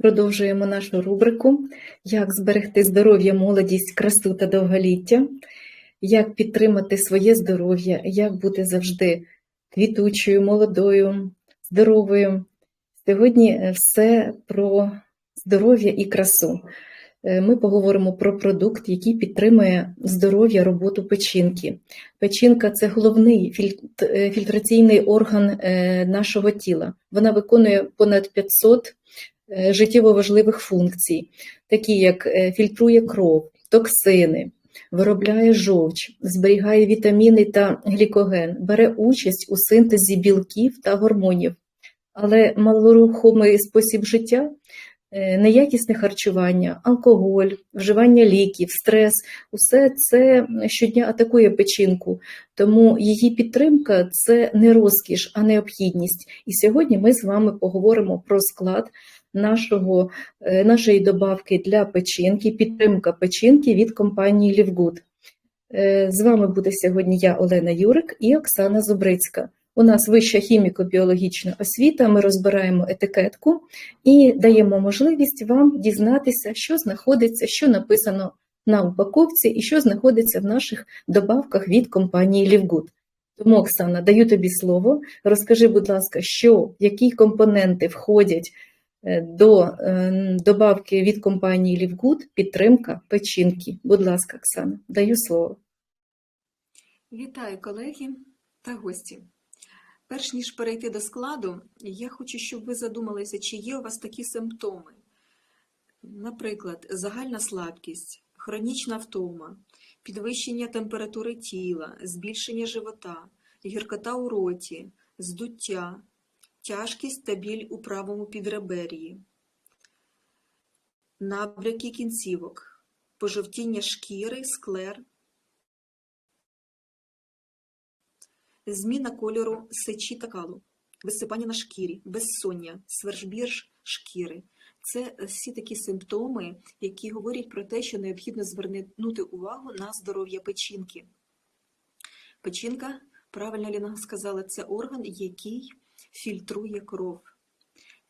Продовжуємо нашу рубрику Як зберегти здоров'я, молодість, красу та довголіття, як підтримати своє здоров'я, як бути завжди квітучою, молодою, здоровою. Сьогодні е, все про здоров'я і красу. Е, Ми поговоримо про продукт, який підтримує здоров'я, роботу печінки. Печінка це головний е, фільтраційний орган нашого тіла. Вона виконує понад 500 е, життєво важливих функцій, такі як е, фільтрує кров, токсини, виробляє жовч, зберігає вітаміни та глікоген, бере участь у синтезі білків та гормонів. Але малорухомий спосіб життя, е, неякісне харчування, алкоголь, вживання ліків, стрес усе це щодня атакує печінку. Тому її підтримка це не розкіш, а необхідність. І сьогодні ми з вами поговоримо про склад нашого, е, нашої добавки для печінки, підтримка печінки від компанії Лівгуд. Е, З вами буде сьогодні я, Олена Юрик і Оксана Зубрицька. У нас вища хіміко-біологічна освіта. Ми розбираємо етикетку і даємо можливість вам дізнатися, що знаходиться, що написано на упаковці і що знаходиться в наших добавках від компанії Лівгуд. Тому, Оксана, даю тобі слово. Розкажи, будь ласка, що, які компоненти входять до е, добавки від компанії Лівгуд підтримка печінки. Будь ласка, Оксана, даю слово. Вітаю колеги та гості. Перш ніж перейти до складу, я хочу, щоб ви задумалися, чи є у вас такі симптоми. Наприклад, загальна слабкість, хронічна втома, підвищення температури тіла, збільшення живота, гіркота у роті, здуття, тяжкість та біль у правому підребер'ї, набряки кінцівок, пожовтіння шкіри, склер, зміна кольору сечі та калу, висипання на шкірі, безсоння, свершбірж шкіри. Це всі такі симптоми, які говорять про те, що необхідно звернути увагу на здоров'я печінки. Печінка, правильно Ліна сказала, це орган, який фільтрує кров,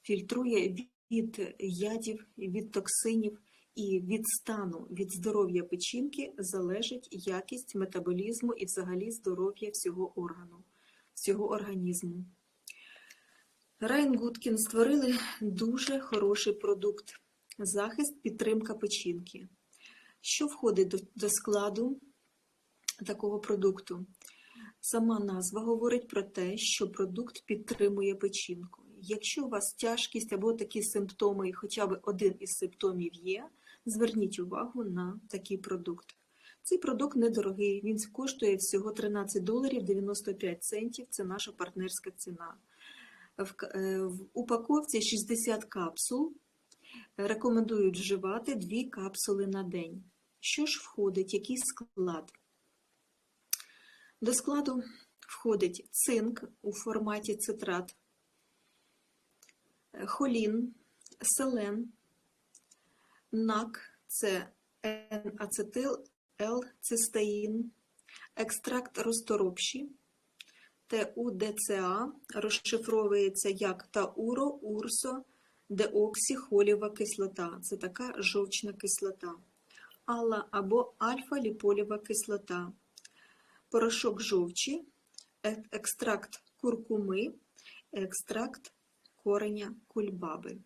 фільтрує від ядів, від токсинів і від стану, від здоров'я печінки залежить якість метаболізму і взагалі здоров'я всього органу, всього організму. Райн Гудкін створили дуже хороший продукт захист, підтримка печінки. Що входить до, до складу такого продукту? Сама назва говорить про те, що продукт підтримує печінку. Якщо у вас тяжкість або такі симптоми, і хоча б один із симптомів є, зверніть увагу на такий продукт. Цей продукт недорогий, він коштує всього 13 доларів 95 центів, це наша партнерська ціна. В, е, упаковці 60 капсул. Рекомендують вживати 2 капсули на день. Що ж входить, який склад? До складу входить цинк у форматі цитрат, холін, селен, НАК це N-ацетил, L-цистеїн, екстракт розторопші, ТУДЦА розшифровується як тауро, урсо, деоксихолєва кислота. Це така жовчна кислота. Алла або альфа-ліполєва кислота. Порошок жовчі, е- екстракт куркуми, екстракт кореня кульбаби.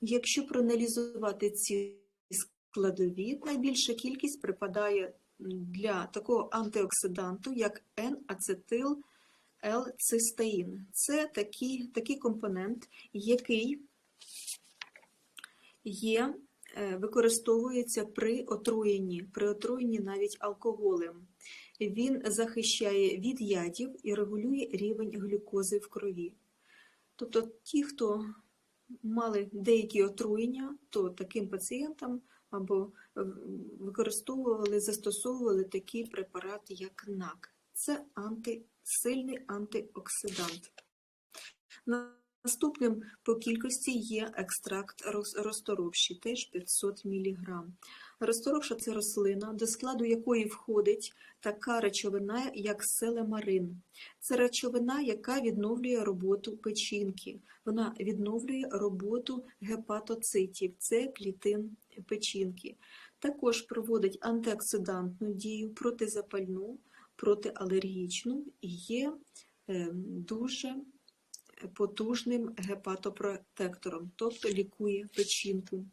Якщо проаналізувати ці складові, найбільша кількість припадає для такого антиоксиданту, як N-ацетил L-цистеїн. Це такий, такий компонент, який є, е, використовується при отруєнні, при отруєнні навіть алкоголем. Він захищає від ядів і регулює рівень глюкози в крові. Тобто ті, хто мали деякі отруєння, то таким пацієнтам або використовували, застосовували такий препарат, як НАК. Це анти, сильний антиоксидант. Наступним по кількості є екстракт роз- розторопші, теж 500 мг. Розторопша – це рослина, до складу якої входить така речовина, як селемарин. Це речовина, яка відновлює роботу печінки. Вона відновлює роботу гепатоцитів, це клітин печінки. Також проводить антиоксидантну дію, протизапальну, протиалергічну і є е, дуже потужним гепатопротектором, тобто лікує печінку.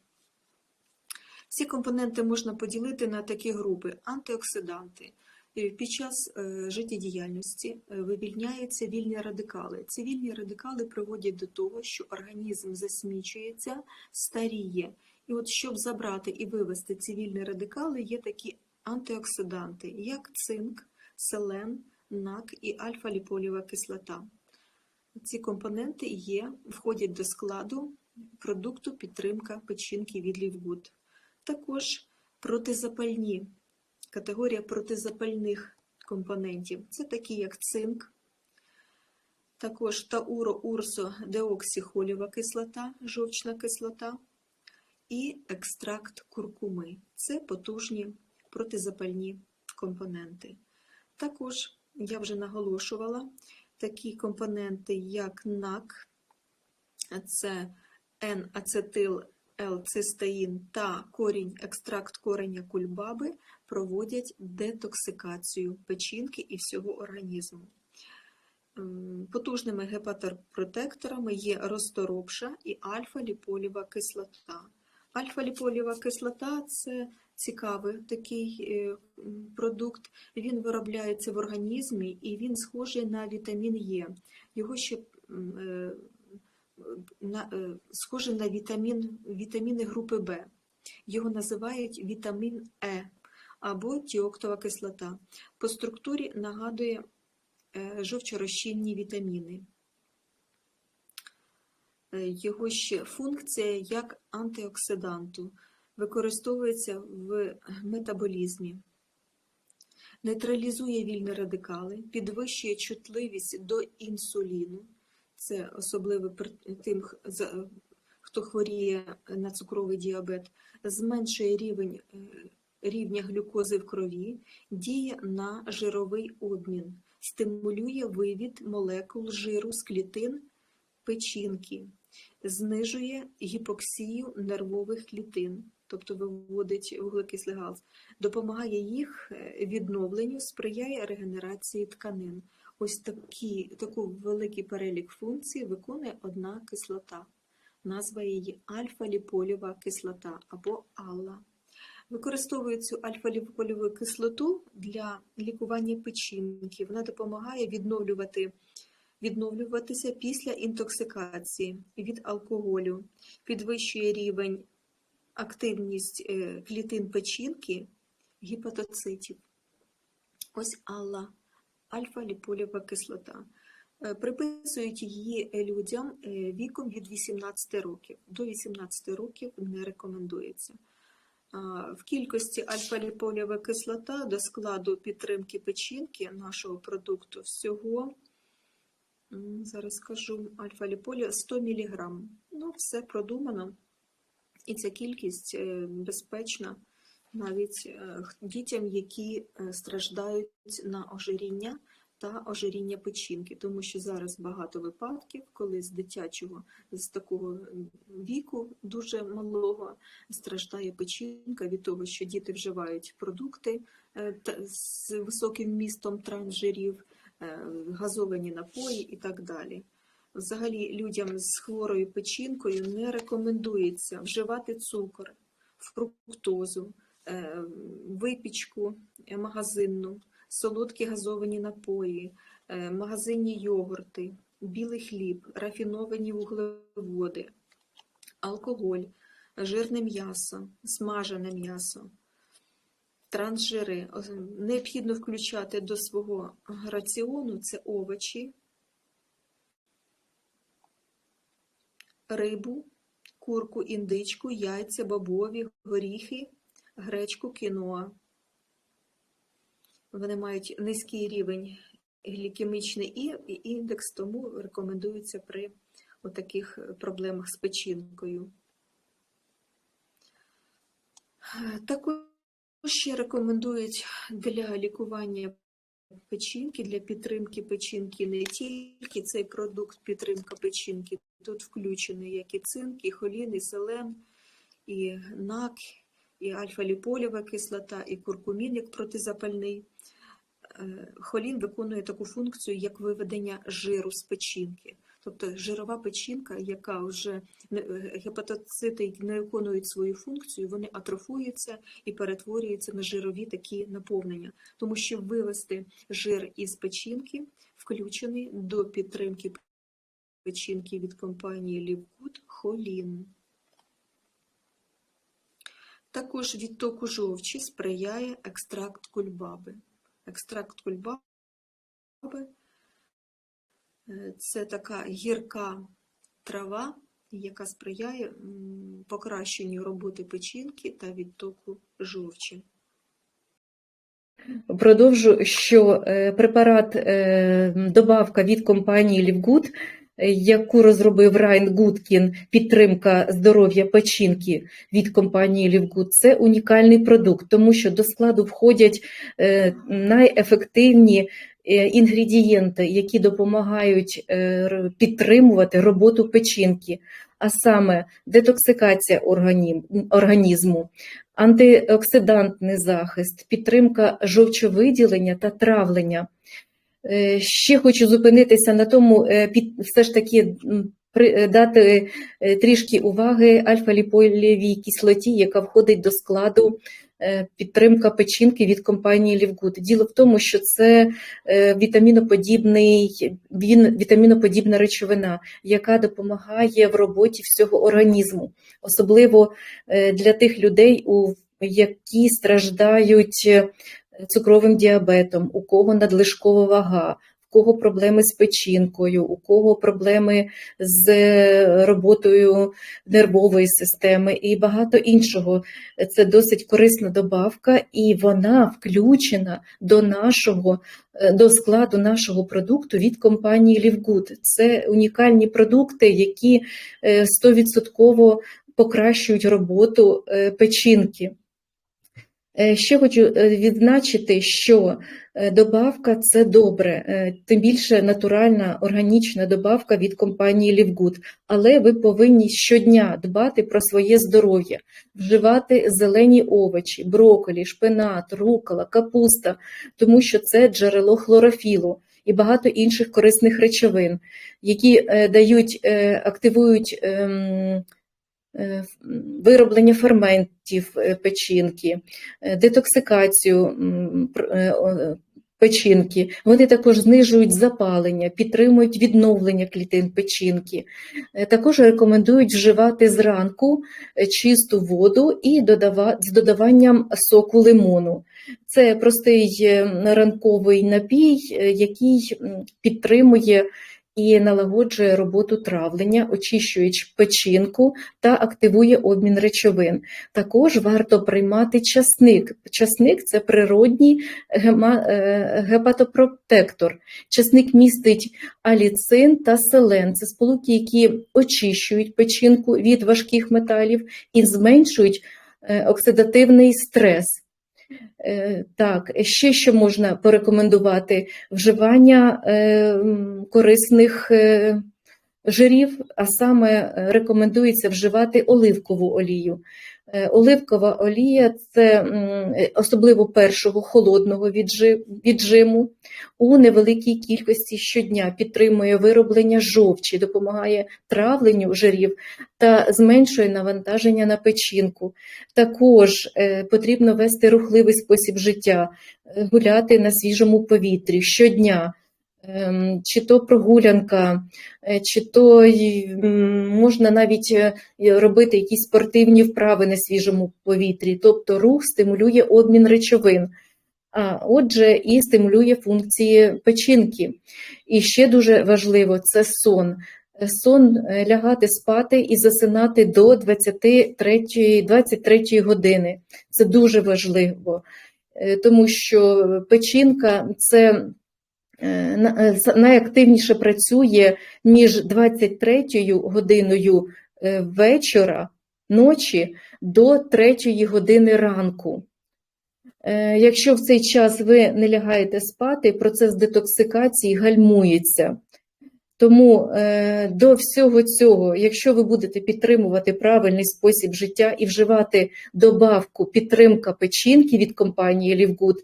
Ці компоненти можна поділити на такі групи: антиоксиданти. Е, Під час е, життєдіяльності е, вивільняються вільні радикали. Ці вільні радикали приводять до того, що організм засмічується, старіє. І от щоб забрати і вивести ці вільні радикали, є такі антиоксиданти, як цинк, селен, нак і альфа-ліполєва кислота. Ці компоненти є, входять до складу продукту підтримка печінки від Лівгуд. Також протизапальні, категорія протизапальних компонентів. Це такі, як цинк, також тауро-урсо-деоксихолєва кислота, жовчна кислота і екстракт куркуми. Це потужні протизапальні компоненти. Також я вже наголошувала такі компоненти, як НАК, це N-ацетил L-цистеїн та корінь, екстракт кореня кульбаби проводять детоксикацію печінки і всього організму. Потужними гепатопротекторами є розторопша і альфа-ліполєва кислота. Альфа-ліполєва кислота це цікавий такий е, продукт. Він виробляється в організмі і він схожий на вітамін Е. Його ще е, на, е, схожий на вітамін, вітаміни групи В. Його називають вітамін Е або тіоктова кислота. По структурі нагадує е, жовчорозчинні вітаміни. Е, Його ще функція як антиоксиданту використовується в метаболізмі. Нейтралізує вільні радикали, підвищує чутливість до інсуліну. Це особливо тим, хто хворіє на цукровий діабет, зменшує рівень е, рівня глюкози в крові, діє на жировий обмін, стимулює вивід молекул жиру з клітин печінки, знижує гіпоксію нервових клітин, тобто виводить вуглекислий газ, допомагає їх е, відновленню, сприяє регенерації тканин. Ось такі, таку великий перелік функцій виконує одна кислота. Назва її альфа-ліполєва кислота або АЛЛА. Використовують цю альфа-ліполєву кислоту для лікування печінки. Вона допомагає відновлювати, відновлюватися після інтоксикації від алкоголю, підвищує рівень активність е, клітин печінки, гепатоцитів. Ось АЛЛА альфа-ліполєва кислота. Е, Приписують її людям е, віком від 18 років. До 18 років не рекомендується. В кількості альфа-ліполєва кислота до складу підтримки печінки нашого продукту всього, зараз скажу, альфа-ліполія 100 мг. Ну, все продумано. І ця кількість е, безпечна навіть е, дітям, які е, страждають на ожиріння та ожиріння печінки, тому що зараз багато випадків, коли з дитячого, з такого віку дуже малого страждає печінка від того, що діти вживають продукти е, з високим вмістом трансжирів, е, газовані напої і так далі. Взагалі людям з хворою печінкою не рекомендується вживати цукор, фруктозу, випічку е, магазинну, солодкі газовані напої, е, магазинні йогурти, білий хліб, рафіновані вуглеводи, алкоголь, жирне м'ясо, смажене м'ясо, трансжири. Необхідно включати до свого раціону це овочі, рибу, курку, індичку, яйця, бобові, горіхи, гречку, кіноа. Вони мають низький рівень глікемічний і- індекс, тому рекомендується при таких проблемах з печінкою. Також ще рекомендують для лікування печінки, для підтримки печінки не тільки цей продукт підтримка печінки, тут включений як і цинк, і холін, і селен, і нак, і альфа-ліполєва кислота, і куркумін як протизапальний. Е, Холін виконує таку функцію, як виведення жиру з печінки. Тобто жирова печінка, яка вже е, гепатоцити не виконують свою функцію, вони атрофуються і перетворюються на жирові такі наповнення. Тому що вивести жир із печінки включений до підтримки печінки від компанії Лівгуд Холін. Також відтоку жовчі сприяє екстракт кульбаби. Екстракт кульбаби е, це така гірка трава, яка сприяє покращенню роботи печінки та відтоку жовчі. Продовжу, що е, препарат е, добавка від компанії Лівгуд, яку розробив Райн Гудкін, підтримка здоров'я печінки від компанії Лівгуд, це унікальний продукт, тому що до складу входять е, найефективні е, інгредієнти, які допомагають е, підтримувати роботу печінки, а саме детоксикація організму, антиоксидантний захист, підтримка жовчовиділення та травлення. Е, Ще хочу зупинитися на тому, е, все ж таки е, дати трішки уваги альфа-ліполєвій кислоті, яка входить до складу підтримка печінки від компанії Лівгуд. Діло в тому, що це вітаміноподібний, вітаміноподібна речовина, яка допомагає в роботі всього організму, особливо для тих людей, у які страждають цукровим діабетом, у кого надлишкова вага, у кого проблеми з печінкою, у кого проблеми з е, роботою нервової системи і багато іншого. Це досить корисна добавка, і вона включена до нашого е, до складу нашого продукту від компанії Лівгуд. Це унікальні продукти, які е, 100% покращують роботу е, печінки. Е, Ще хочу е, відзначити, що е, добавка це добре, тим більше натуральна органічна добавка від компанії Лівгуд. Але ви повинні щодня дбати про своє здоров'я, вживати зелені овочі, брокколі, шпинат, рукола, капуста, тому що це джерело хлорофілу і багато інших корисних речовин, які дають, активують. Е, Вироблення ферментів е, печінки, е, детоксикацію печінки. Вони також знижують запалення, підтримують відновлення клітин печінки. Також рекомендують вживати зранку чисту воду і з додаванням соку лимону. Це простий ранковий напій, який підтримує і налагоджує роботу травлення, очищуючи печінку та активує обмін речовин. Також варто приймати часник. Часник це природній е, гепатопротектор. Часник містить аліцин та селен. Це сполуки, які очищують печінку від важких металів і зменшують е, оксидативний стрес. Е, Так, ще що можна порекомендувати? Вживання е, корисних е, жирів, а саме е, рекомендується вживати оливкову олію. Е, Оливкова олія це е, особливо першого холодного віджи- віджиму у невеликій кількості щодня підтримує вироблення жовчі, допомагає травленню жирів та зменшує навантаження на печінку. Також е, потрібно вести рухливий спосіб життя, гуляти на свіжому повітрі щодня. Ем, Чи то прогулянка, е, чи то можна навіть е, робити якісь спортивні вправи на свіжому повітрі, тобто рух стимулює обмін речовин, а отже, і стимулює функції печінки. І ще дуже важливо це сон. Сон е, лягати спати і засинати до 23, 23 години. Це дуже важливо, тому що печінка це найактивніше працює між 23 годиною е, вечора, ночі до 3 години ранку. Е, Якщо в цей час ви не лягаєте спати, процес детоксикації гальмується. Тому е, до всього цього, якщо ви будете підтримувати правильний спосіб життя і вживати добавку підтримка печінки від компанії Лівгуд,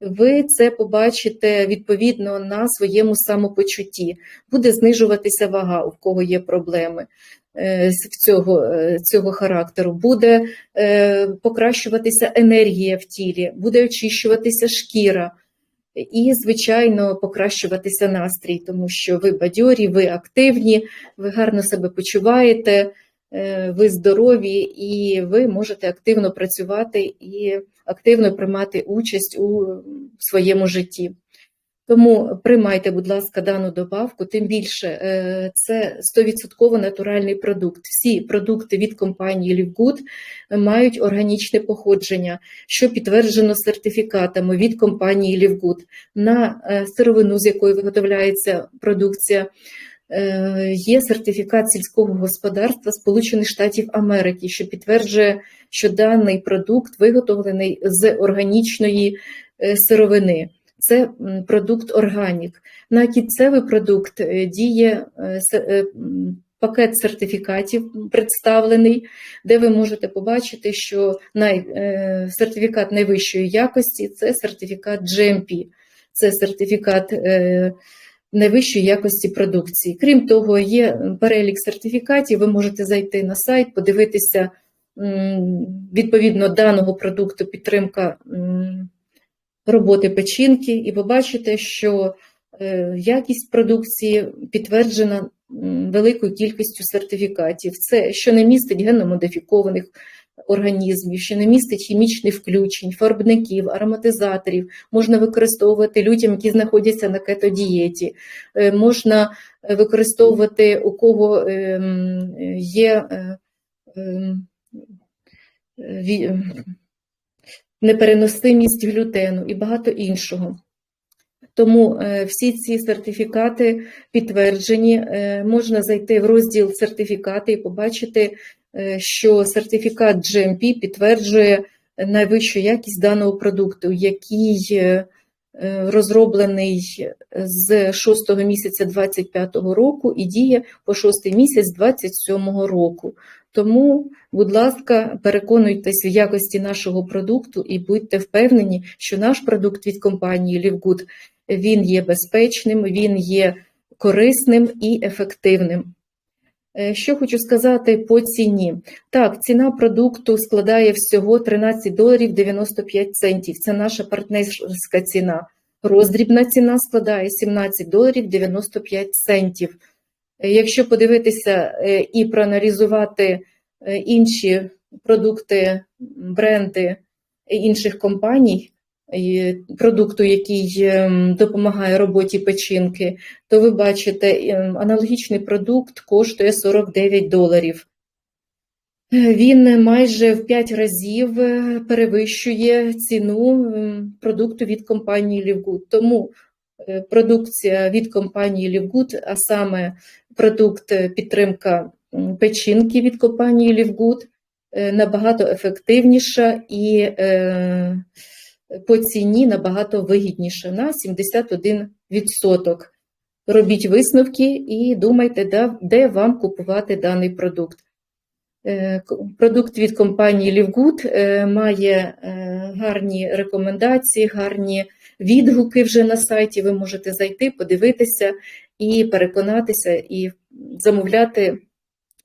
ви це побачите відповідно на своєму самопочутті. Буде знижуватися вага, у кого є проблеми е, цього, е, цього характеру, буде е, покращуватися енергія в тілі, буде очищуватися шкіра. І, звичайно, покращуватися настрій, тому що ви бадьорі, ви активні, ви гарно себе почуваєте, ви здорові і ви можете активно працювати і активно приймати участь у своєму житті. Тому приймайте, будь ласка, дану добавку, тим більше е, це 100% натуральний продукт. Всі продукти від компанії Лівгуд мають органічне походження, що підтверджено сертифікатами від компанії Лівгуд на е, сировину, з якої виготовляється продукція. Е, Є сертифікат сільського господарства Сполучених Штатів Америки, що підтверджує, що даний продукт виготовлений з органічної е, сировини. Це продукт органік. На кінцевий продукт е, діє пакет сертифікатів представлений, де ви можете побачити, що най, сертифікат найвищої якості це сертифікат GMP, це сертифікат найвищої якості продукції. Крім того, є перелік сертифікатів. Ви можете зайти на сайт, подивитися відповідно даного продукту підтримка. роботи печінки, і ви бачите, що е, якість продукції підтверджена великою кількістю сертифікатів. Це що не містить генномодифікованих організмів, що не містить хімічних включень, фарбників, ароматизаторів, можна використовувати людям, які знаходяться на кетодієті, Е, можна е, використовувати у кого ем, є е, ем, ем, непереносимість глютену і багато іншого. Тому всі ці сертифікати підтверджені. Можна зайти в розділ сертифікати і побачити, що сертифікат GMP підтверджує найвищу якість даного продукту, який е, е, розроблений з 6 місяця 25 року і діє по 6 місяць 27 року. Тому, будь ласка, переконуйтесь в якості нашого продукту і будьте впевнені, що наш продукт від компанії Лівгуд він є безпечним, він є корисним і ефективним. Е, Що хочу сказати по ціні. Так, ціна продукту складає всього 13 доларів 95 центів. Це наша партнерська ціна. Роздрібна ціна складає 17 доларів 95 центів. Е, Якщо подивитися е, і проаналізувати інші продукти, бренди інших компаній, продукту, який ем, допомагає роботі печінки, то ви бачите, ем, аналогічний продукт коштує 49 доларів. Е, Він майже в 5 разів е, перевищує ціну ем, продукту від компанії Лівгуд. Тому е, продукція від компанії Лівгуд, а саме продукт підтримка печінки від компанії Лівгуд, набагато ефективніша і по ціні набагато вигідніша на 71%. Робіть висновки і думайте, де, де вам купувати даний продукт. Е, Продукт від компанії Лівгуд е, має е, гарні рекомендації, гарні відгуки вже на сайті. Ви можете зайти, подивитися і переконатися, і замовляти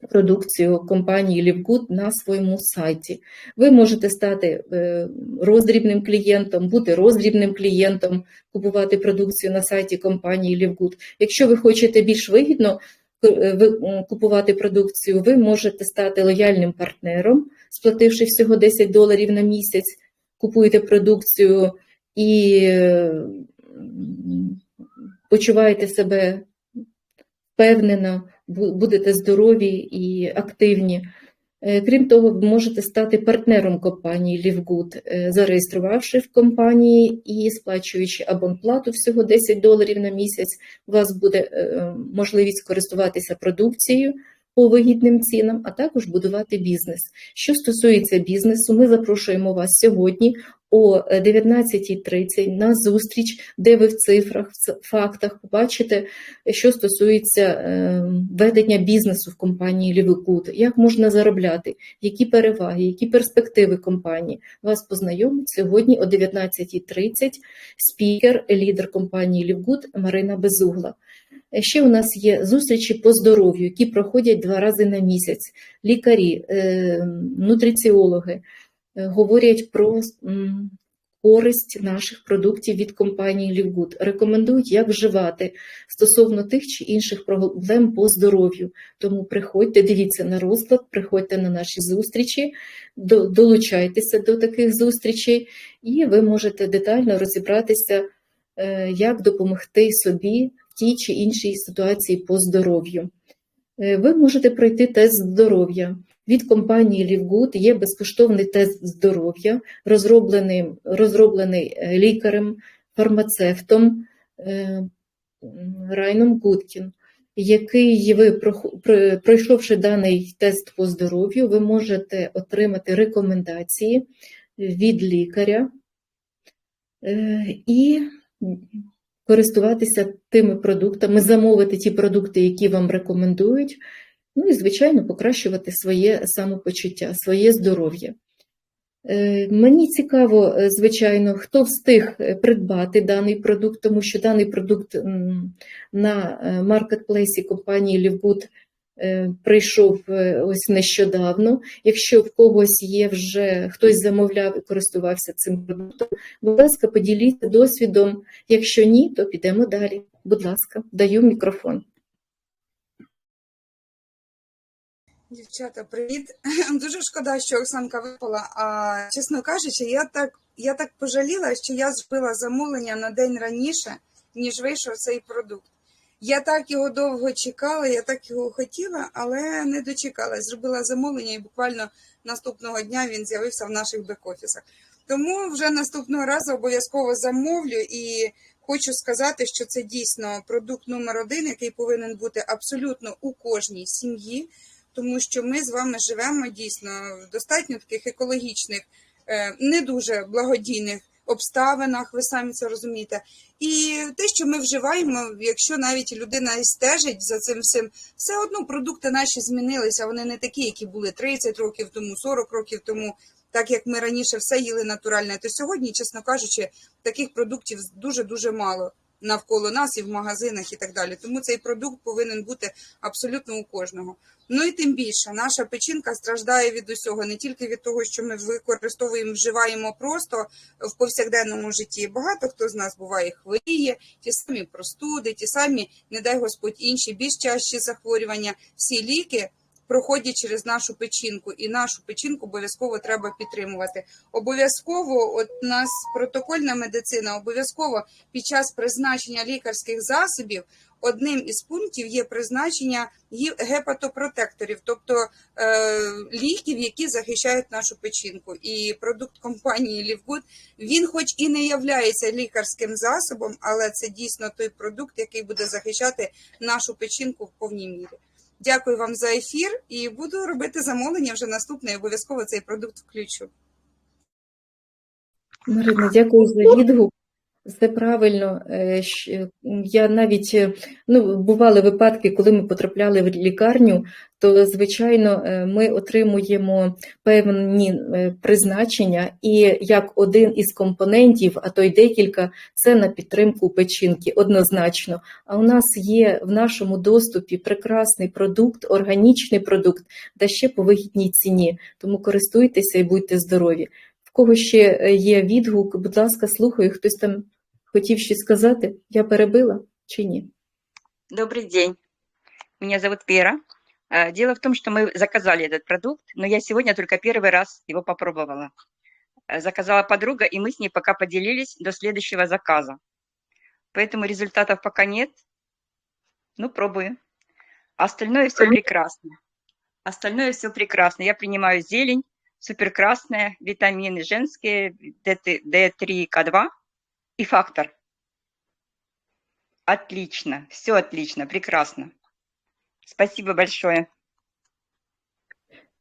продукцію компанії Лівгуд на своєму сайті. Ви можете стати е, роздрібним клієнтом, бути роздрібним клієнтом, купувати продукцію на сайті компанії Лівгуд. Якщо ви хочете більш вигідно е, купувати продукцію, ви можете стати лояльним партнером, сплативши всього 10 доларів на місяць, купуєте продукцію і почуваєте себе впевнено, будете здорові і активні. Е, Крім того, ви можете стати партнером компанії Лівгуд, зареєструвавши в компанії і сплачуючи абонплату всього 10 доларів на місяць, у вас буде е, можливість користуватися продукцією по вигідним цінам, а також будувати бізнес. Що стосується бізнесу, ми запрошуємо вас сьогодні о 19.30 на зустріч, де ви в цифрах, в фактах побачите, що стосується е, ведення бізнесу в компанії Лівикут, як можна заробляти, які переваги, які перспективи компанії. Вас познайомить сьогодні о 19.30 спікер, лідер компанії Лівгуд Марина Безугла. Е, Ще у нас є зустрічі по здоров'ю, які проходять два рази на місяць. Лікарі, е, нутриціологи е, говорять про користь наших продуктів від компанії Лівгуд, рекомендують, як вживати стосовно тих чи інших проблем по здоров'ю. Тому приходьте, дивіться на розклад, приходьте на наші зустрічі, долучайтеся до таких зустрічей, і ви можете детально розібратися, е, як допомогти собі в тій чи іншій ситуації по здоров'ю. Е, Ви можете пройти тест здоров'я. Від компанії Лівгуд є безкоштовний тест здоров'я, розроблений, розроблений е, лікарем, фармацевтом е, Райном Гудкін, який ви, пройшовши даний тест по здоров'ю, ви можете отримати рекомендації від лікаря е, і користуватися тими продуктами, замовити ті продукти, які вам рекомендують, ну і, звичайно, покращувати своє самопочуття, своє здоров'я. Е, Мені цікаво, е, звичайно, хто встиг е, придбати даний продукт, тому що даний продукт на маркетплейсі компанії Лівгуд е, прийшов ось нещодавно. Якщо в когось є вже хтось замовляв і користувався цим продуктом, будь ласка, поділіться досвідом. Якщо ні, то підемо далі. Будь ласка, даю мікрофон. Дівчата, привіт. Дуже шкода, що Оксанка випала. А чесно кажучи, я так, я так пожаліла, що я зробила замовлення на день раніше, ніж вийшов цей продукт. Я так його довго чекала, я так його хотіла, але не дочекалась. Зробила замовлення і буквально наступного дня він з'явився в наших бек-офісах. Тому вже наступного разу обов'язково замовлю і хочу сказати, що це дійсно продукт номер один, який повинен бути абсолютно у кожній сім'ї тому що ми з вами живемо дійсно в достатньо таких екологічних, е, не дуже благодійних обставинах, ви самі це розумієте. І те, що ми вживаємо, якщо навіть людина стежить за цим всім, все одно продукти наші змінилися. Вони не такі, які були 30 років тому, 40 років тому. Так як ми раніше все їли натуральне, то сьогодні, чесно кажучи, таких продуктів дуже дуже мало навколо нас і в магазинах і так далі. Тому цей продукт повинен бути абсолютно у кожного. Ну і тим більше наша печінка страждає від усього, не тільки від того, що ми використовуємо, вживаємо просто в повсякденному житті. Багато хто з нас буває хворіє, ті самі простуди, ті самі, не дай Господь, інші більш чащі захворювання. Всі ліки проходять через нашу печінку, і нашу печінку обов'язково треба підтримувати. Обов'язково, от у нас протокольна медицина, обов'язково під час призначення лікарських засобів одним із пунктів є призначення гепатопротекторів, тобто е, ліків, які захищають нашу печінку. І продукт компанії Лівгуд він, хоч і не являється лікарським засобом, але це дійсно той продукт, який буде захищати нашу печінку в повній мірі. Дякую вам за ефір і буду робити замовлення вже наступне. Обов'язково цей продукт включу. Марина, дякую за відгук. Все правильно. Е, Я навіть е, ну, бували випадки, коли ми потрапляли в лікарню, то звичайно е, ми отримуємо певні е, призначення, і як один із компонентів, а то й декілька, це на підтримку печінки, однозначно. А у нас є в нашому доступі прекрасний продукт, органічний продукт, та ще по вигідній ціні. Тому користуйтеся і будьте здорові. В кого ще е, є відгук, будь ласка, слухаю, хтось там хотів щось сказати? Я перебила чи ні? Добрый день. Меня зовут Вера. Э, Дело в том, что мы заказали этот продукт, но я сегодня только первый раз его попробовала. Э, Заказала подруга, и мы с ней пока поделились до следующего заказа. Поэтому результатов пока нет. Ну, пробую. А Остальное все прекрасно. Остальное все прекрасно. Я принимаю зелень, суперкрасная, витамины женские, D3, К2 и фактор. Отлично, все отлично, прекрасно. Спасибо большое.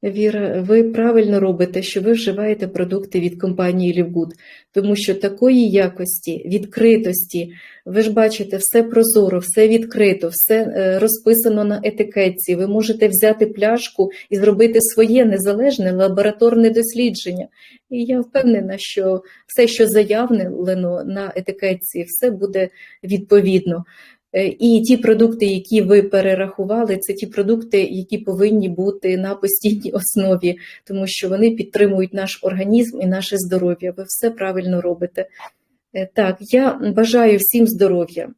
Віра, ви правильно робите, що ви вживаєте продукти від компанії Лівгуд, тому що такої якості, відкритості, ви ж бачите, все прозоро, все відкрито, все е, розписано на етикетці. Ви можете взяти пляшку і зробити своє незалежне лабораторне дослідження. І я впевнена, що все, що заявлено на етикетці, все буде відповідно. Е, І ті продукти, які ви перерахували, це ті продукти, які повинні бути на постійній основі, тому що вони підтримують наш організм і наше здоров'я. Ви все правильно робите. Е, Так, я бажаю всім здоров'я,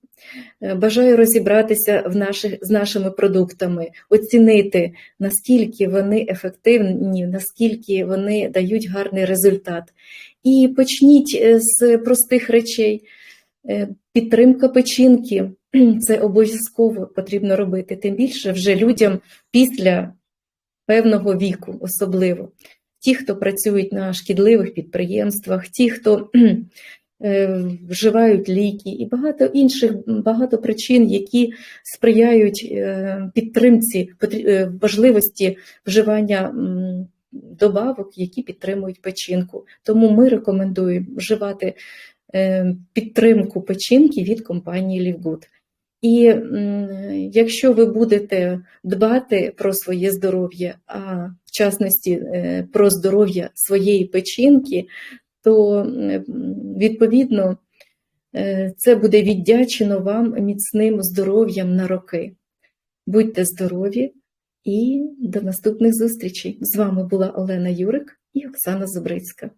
Е, бажаю розібратися в наших, з нашими продуктами, оцінити, наскільки вони ефективні, наскільки вони дають гарний результат. І почніть з простих речей. Е, Підтримка печінки це обов'язково потрібно робити, тим більше вже людям після певного віку, особливо. Ті, хто працюють на шкідливих підприємствах, ті, хто е, вживають ліки, і багато інших багато причин, які сприяють е, підтримці важливості вживання добавок, які підтримують печінку. Тому ми рекомендуємо вживати підтримку печінки від компанії Лівгуд. І якщо ви будете дбати про своє здоров'я, а в частності е, про здоров'я своєї печінки, то відповідно е, це буде віддячено вам міцним здоров'ям на роки. Будьте здорові і до наступних зустрічей. З вами була Олена Юрик і Оксана Зубрицька.